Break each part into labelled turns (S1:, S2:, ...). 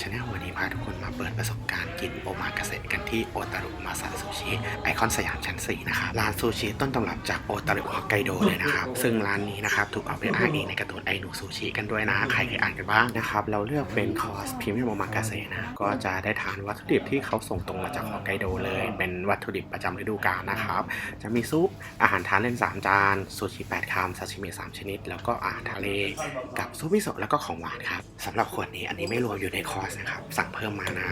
S1: ชาแนลวันนี้พาทุกคนมาเปิดประสบการณ์กินโอมากาเสะกันที่โอตารุมาซาซูชิไอคอนสยามชั้น4นะครับร้านซูชิต้นตำรับจากโอตารุฮอกไกโดเลยนะครับ ซึ่งร้านนี้นะครับถูกเอาไปอ้างอิงในการ์ตูนไอหนูซูชิกันด้วยนะ ใครเคยอ่านกันบ้างนะครับ เราเลือกเป็นคอร์สพรีเมียมโอมากาเสะนะ ก็จะได้ทานวัตถุดิบที่เขาส่งตรงมาจากฮอกไกโดเลย เป็นวัตถุดิบประจำฤดูกาลนะครับ จะมีซุปอาหารทานเล่น 3 จานซูชิ8คำซาชิมิ3ชนิด แล้วก็อาหารทะเลกับซุปมิโซะแล้วก็ของหวานครับสำหรับขวดนี้อันนี้ไม่รวมอยู่ในคอร์สนะครับสั่งเพิ่มมานะ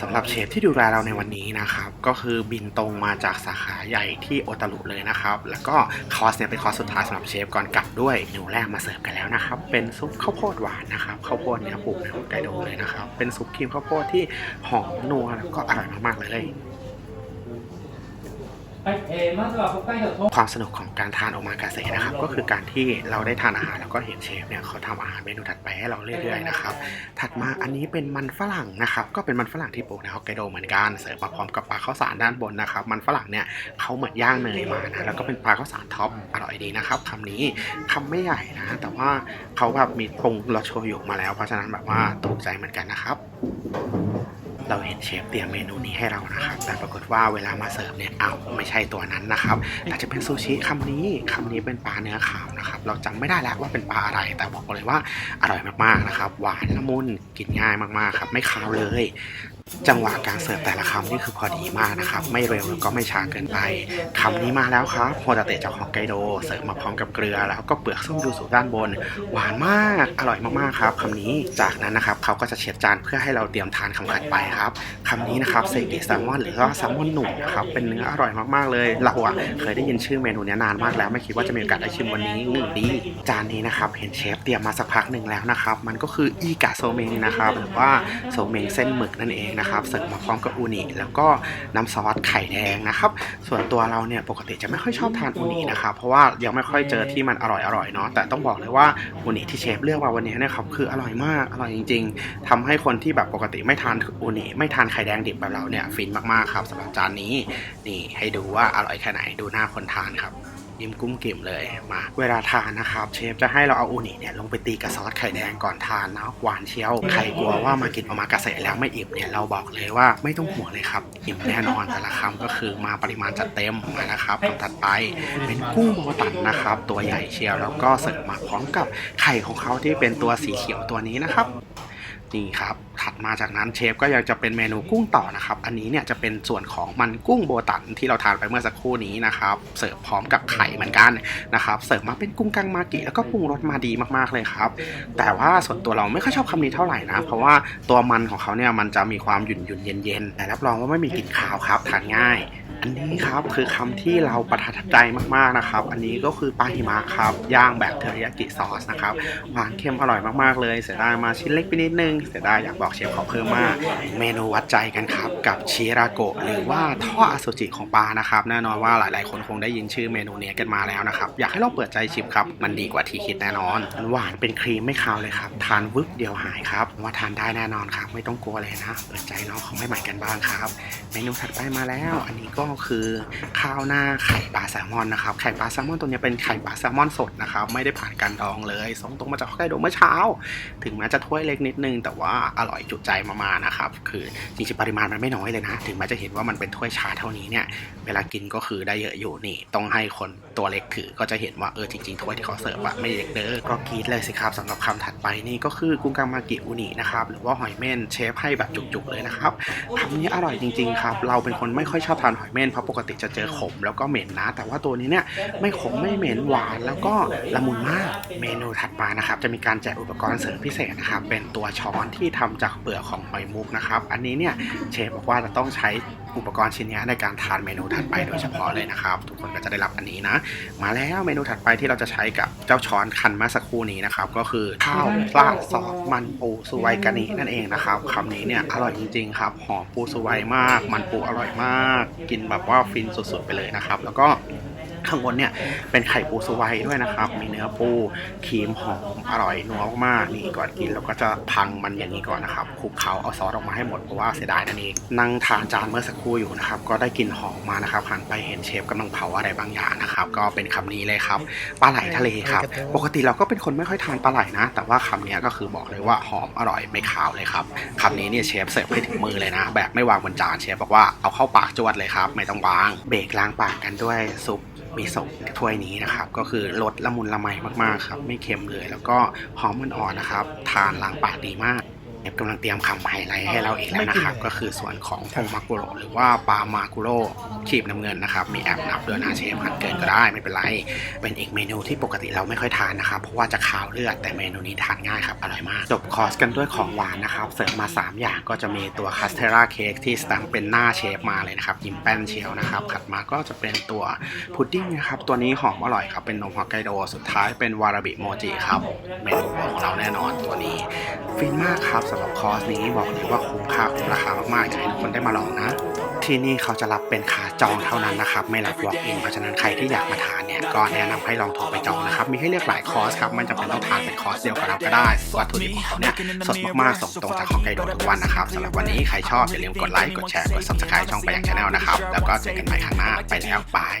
S1: สำหรับเชฟที่ดูแลเราในวันนี้นะครับ ก็คือบินตรงมาจากสาขาใหญ่ที่โอตารุเลยนะครับ แล้วก็คอร์สเนี่ยเป็นคอร์สสุดท้ายสำหรับเชฟก่อนกลับด้วยเมนูแรกมาเสิร์ฟกันแล้วนะครับ เป็นซุปข้าวโพดหวานนะครับข้าวโพดเนี่ยปลูกในฮอกไกโดเลยนะครับ เป็นซุปครีมข้าวโพดที่หอมนัวแล้วก็อร่อยมากๆเลย ความสนุกของการทานโอมากาเสะนะครับ ก็คือการที่เราได้ทานอาหารแล้วก็เห็นเชฟเนี่ยเขาทำอาหารเมนูถัดไปให้เราเรื่อยๆนะครับถัดมาอันนี้เป็นมันฝรั่งนะครับก็เป็นมันฝรั่งที่ปลูกในฮอกไกโดเหมือนกันเสิร์ฟมาพร้อมกับปลาข้าวสารด้านบนนะครับ มันฝรั่งเนี่ยเขาเหมือนย่างเนยมานะแล้วก็เป็นปลาข้าวสารท็อปอร่อยดีนะครับคำนี้คำไม่ใหญ่นะแต่ว่าเขาแบบมีปรุงรสโชยุมาแล้ว เพราะฉะนั้นแบบว่าถูกใจเหมือนกันนะครับ เราเห็นเชฟเตรียมเมนูนี้ให้เรานะครับ แต่ปรากฏว่าเวลามาเสิร์ฟเนี่ยเอาไม่ใช่ตัวนั้นนะครับ อาจจะเป็นซูชิคำนี้คำนี้เป็นปลาเนื้อขาว นะครับเราจำไม่ได้แล้วว่าเป็นปลาอะไร แต่บอกเลยว่าอร่อยมากๆนะครับ หวานละมุนกินง่ายมากๆครับ ไม่คาวเลย จังหวะการเสิร์ฟแต่ละคำนี่คือพอดีมากนะครับ ไม่เร็วแล้วก็ไม่ช้าเกินไปคำนี้มาแล้วครับโฮตาเตะจากฮอกไกโด เสิร์ฟมาพร้อมกับเกลือ แล้วก็เปลือกส้มยูสุด้านบน หวานมาก อร่อยมากๆครับคำนี้จากนั้นนะครับเขาก็จะเช็ดจานเพื่อให้เราเตรียมทานคำถัดไปครับคำนี้นะครับเซกิแซลมอนหรือว่าแซลมอนหนุ่มนะครับเป็นเนื้ออร่อยมากๆเลยเราอะเคยได้ยินชื่อเมนูนี้นานมากแล้ว ไม่คิดว่าจะมีโอกาสได้ชิมวันนี้อืมดีจานนี้นะครับเห็นเชฟเตรียมมาสักพักหนึ่งแล้วนะครับมันก็คืออีกะโซเมงนะครับหรือว่าโซเมงเส้นหมึกนั่นเองนะครับเสิร์ฟมาพร้อมกับอูนิแล้วก็น้ำซอสไข่แดงนะครับส่วนตัวเราเนี่ยปกติจะไม่ค่อยชอบทานอูนินะครับเพราะว่ายังไม่ค่อยเจอที่มันอร่อยอร่อยๆเนาะแต่ต้องบอกเลยว่าอูนิที่เชฟเลือกมาวันนี้นะครับคืออร่อยมากอร่อยจริง ๆทำให้คนที่แบบปกติไม่ทานอูนิไม่ทานไข่แดงดิบแบบเราเนี่ยฟินมากๆครับสำหรับจานนี้นี่ให้ดูว่าอร่อยแค่ไหนดูหน้าคนทานครับ ยิ้มกุ้มกิ่มเลยมาเวลาทานนะครับเชฟจะให้เราเอาอูนิเนี่ยลงไปตีกับซอสไข่แดงก่อนทานนะหวานเชียวใครกลัวว่ามากินโอกมากาเสะแล้วไม่อิ่มเนี่ยเราบอกเลยว่าไม่ต้องห่วงเลยครับอิ่มแน่นอนแต่ละคำก็คือมาปริมาณจัดเต็มมานะครับคำถัดไปเป็นกุ้งโบตันนะครับ ตัวใหญ่เชียวแล้วก็เสิร์ฟมาพร้อมกับไข่ของเขาที่เป็นตัวสีเขียวตัวนี้นะครับนี่ครับ ถัดมาจากนั้นเชฟก็ยังจะเป็นเมนูกุ้งต่อนะครับ อันนี้เนี่ยจะเป็นส่วนของมันกุ้งโบตันที่เราทานไปเมื่อสักครู่นี้นะครับ เสิร์ฟพร้อมกับไข่เหมือนกันนะครับ เสิร์ฟมาเป็นกุ้งกังมากิแล้วก็ปรุงรสมาดีมากๆเลยครับ แต่ว่าส่วนตัวเราไม่ค่อยชอบคำนี้เท่าไหร่นะ เพราะว่าตัวมันของเขาเนี่ยมันจะมีความหยุ่นหยุ่นๆเย็นๆแต่รับรองว่าไม่มีกลิ่นคาวครับทานง่าย อันนี้ครับคือคำที่เราประทับใจมากๆนะครับ อันนี้ก็คือปลาหิมะครับย่างแบบเทอริยากิซอสนะครับหวานเค็มอร่อยมากๆเลยเสียดายมาชิ้นเล็กไปนิดนึงเสียดายอยากบอกเชฟขอเพิ่มมาก เมนูวัดใจกันครับ กับชิราโกะหรือว่าท่ออสุจิของปลานะครับ แน่นอนว่าหลายๆ คนคงได้ยินชื่อเมนูนี้กันมาแล้วนะครับ อยากให้ลองเปิดใจชิมครับ มันดีกว่าที่คิดแน่นอนหวานเป็นครีมไม่คาวเลยครับทานวึบเดียวหายครับว่าทานได้แน่นอนครับ ไม่ต้องกลัวเลยนะเปิดใจน้องของไม่ใหม่กันบ้างครับ เมนูถัดไปมาแล้ว อันนี้ก็คือข้าวหน้าไข่ปลาแซลมอนนะครับไข่ปลาแซลมอนตัวนี้เป็นไข่ปลาแซลมอนสดนะครับไม่ได้ผ่านการดองเลยส่งตรงมาจากฮอกไกโดเมื่อเช้า ถึงแม้จะถ้วยเล็กนิดนึง แต่ว่าอร่อยจุใจมากๆนะครับคือจริงๆปริมาณมันไม่น้อยเลยนะ ถึงแม้จะเห็นว่ามันเป็นถ้วยชาเท่านี้เนี่ยเวลากินก็คือได้เยอะอยู่นี่ ต้องให้คนตัวเล็กถือก็จะเห็นว่าเออจริงๆถ้วยที่เขาเสิร์ฟอะไม่เล็กเด้อก็กรีดเลยสิครับสำหรับคำถัดไปนี่ก็คือกุ้งกังมากิอุนินะครับหรือว่าหอยเม่นเชฟให้แบบจุกๆเลยนะครับคำนี้อร่อยจริงๆครับเราเป็นคนไม่ค่อยชอบทานหอยเม่นเพราะปกติจะเจอขมแล้วก็เหม็นนะ แต่ว่าตัวนี้เนี่ยไม่ขมไม่เหม็นหวานแล้วก็ละมุนมากเมนูถัดมานะครับจะมีการแจกอุปกรณ์เสริมพิเศษนะครับเป็นตัวช้อนที่ทำจากเปลือกของหอยมุกนะครับอันนี้เนี่ยเชฟบอกว่าจะต้องใช้ อุปกรณ์ชิ้นนี้ในการทานเมนูถัดไปโดยเฉพาะเลยนะครับ ทุกคนก็จะได้รับอันนี้นะ มาแล้วเมนูถัดไปที่เราจะใช้กับเจ้าช้อนคันมาสักครู่นี้นะครับ ก็คือข้าวราดซอสมันปูสุไวกานินั่นเองนะครับคำนี้เนี่ยอร่อยจริงๆครับหอมปูสุไวมาก มันปูอร่อยมาก กินแบบว่าฟินสุดๆไปเลยนะครับ แล้วก็ ข้างบนเนี่ยเป็นไข่ปูสไวด้วยนะครับ มีเนื้อปูครีมหอมอร่อยนัวมากๆนี่ก่อนกินเราก็จะพังมันอย่างนี้ก่อนนะครับคลุกเคล้าเอาซอสออกมาให้หมดเพราะว่าเสียดายนั่นเองนั่งทานจานเมื่อสักครู่อยู่นะครับก็ได้กลิ่นหอมมานะครับหันไปเห็นเชฟกำลังเผาอะไรบางอย่างนะครับก็เป็นคำนี้เลยครับปลาไหลทะเลครับปกติเราก็เป็นคนไม่ค่อยทานปลาไหลนะ แต่ว่าคำนี้ก็คือบอกเลยว่าหอมอร่อยไม่ขาวเลยครับคำนี้เนี่ยเชฟเสิร์ฟให้ถึงมือเลยนะ แบบไม่วางบนจานเชฟบอกว่าเอาเข้าปากจวดเลยครับ ไม่ต้องวาง เบรกล้างปากกันด้วยซุป มีส่งถ้วยนี้นะครับ ก็คือรสละมุนละไมมากๆครับ ไม่เค็มเลย แล้วก็หอมมันอ่อนนะครับ ทานล้างปากดีมาก เชฟกำลังเตรียมคำไฮไลท์ให้เราอีกแล้วนะครับ ก็คือส่วนของพงมากุโรหรือว่าปลามากุโรขีบน้ำเงินนะครับ มีแอบนับด้วยนะเชฟหันเกินก็ได้ไม่เป็นไร เป็นอีกเมนูที่ปกติเราไม่ค่อยทานนะครับ เพราะว่าจะคาวเลือดแต่เมนูนี้ทานง่ายครับ อร่อยมาก จบคอร์สกันด้วยของหวานนะครับ เสริมมา 3 อย่างก็จะมีตัวคัสเทราเค้กที่สแตมป์เป็นหน้าเชฟมาเลยนะครับยิ้มแป้นเชียวนะครับถัดมาก็จะเป็นตัวพุดดิ้งนะครับตัวนี้หอมอร่อยครับเป็นนมฮอกไกโดสุดท้ายเป็นวาราบิโมจิครับเมนูโปรดของเราแน่นอนตัวนี้ฟินมากครับสำหรับคอร์สนี้บอกเลยว่าคุ้มค่าคุ้มราคามากๆอยากให้ทุกคนได้มาลองนะที่นี่เขาจะรับเป็นขาจองเท่านั้นนะครับ ไม่รับ walk in เพราะฉะนั้นใครที่อยากมาทานเนี่ย ก็แนะนำให้ลองโทรไปจองนะครับ มีให้เลือกหลายคอร์สครับไม่จำเป็นต้องทานเป็นคอร์สเดียวกับเราก็ได้ วัตถุดิบของเขาเนี่ย สดมากๆส่งตรงจากฮอกไกโดทุกวันนะครับสำหรับวันนี้ใครชอบอย่าลืมกดไลค์ กดแชร์ กด subscribe ช่องไปยังชาแนลนะครับ แล้วก็เจอกันใหม่ครั้งหน้า ไปแล้วบาย